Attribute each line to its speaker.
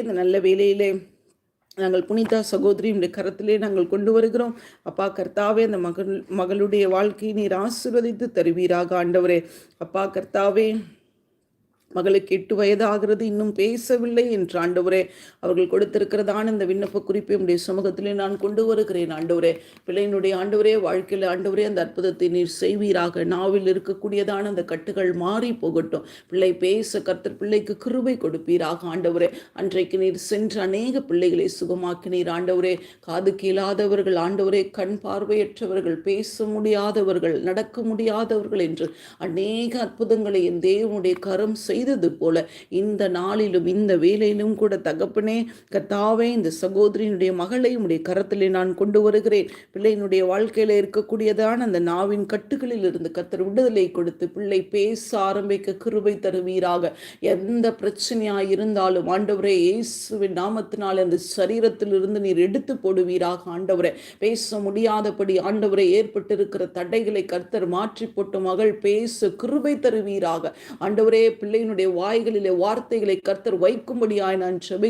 Speaker 1: இந்த நல்ல வேலையிலே நாங்கள் புனிதா சகோதரியுடைய கரத்திலே நாங்கள் கொண்டு வருகிறோம். அப்பா கர்த்தாவே அந்த மகள் மகளுடைய வாழ்க்கையை நீர் ஆசிர்வதித்து தருவீராக ஆண்டவரே. அப்பா கர்த்தாவே மகளுக்கு எட்டு வயது ஆகிறது இன்னும் பேசவில்லை என்று ஆண்டவரே அவர்கள் கொடுத்திருக்கிறதான இந்த விண்ணப்ப குறிப்பை உடைய சமூகத்திலே நான் கொண்டு வருகிறேன் ஆண்டவரே. பிள்ளையினுடைய ஆண்டவரே வாழ்க்கையில் ஆண்டவரே அந்த அற்புதத்தை நீர் செய்வீராக. நாவில் இருக்கக்கூடியதான அந்த கட்டுகள் மாறி போகட்டும். பிள்ளை பேச கர்த்தர் பிள்ளைக்கு கிருபை கொடுப்பீராக ஆண்டவரே. அன்றைக்கு நீர் சென்று அநேக பிள்ளைகளை சுகமாக்கினீர் ஆண்டவரே. காது கீழாதவர்கள் ஆண்டவரே கண் பார்வையற்றவர்கள் பேச முடியாதவர்கள் நடக்க முடியாதவர்கள் என்று அநேக அற்புதங்களை என் தேவனுடைய கரம் செய் செய்தது போல இந்த நாளிலும் இந்த வேலையிலும் கூட தகப்பனே கத்தாவே இந்த சகோதரியினுடைய மகளை உடைய கரத்திலே நான் கொண்டு வருகிறேன். பிள்ளையினுடைய வாழ்க்கையில இருக்கக்கூடியதான அந்த நாவின் கட்டுகளில் இருந்து கத்தர் விடுதலை கொடுத்து பிள்ளை பேச ஆரம்பிக்க கிருபை தருவீராக. எந்த பிரச்சனையா இருந்தாலும் ஆண்டவரே இயேசுவின் நாமத்தினால் அந்த சரீரத்திலிருந்து நீர் எடுத்து போடுவீராக ஆண்டவரே. பேச முடியாதபடி ஆண்டவரை ஏற்பட்டிருக்கிற தடைகளை கர்த்தர் மாற்றி போட்டு மகள் பேச கிருபை தருவீராக. ஆண்டவரே பிள்ளை என்னுடைய வாய்களிலே வார்த்தைகளை கர்த்தர் வைக்கும்படியாய் நான் செபிக்கிறேன்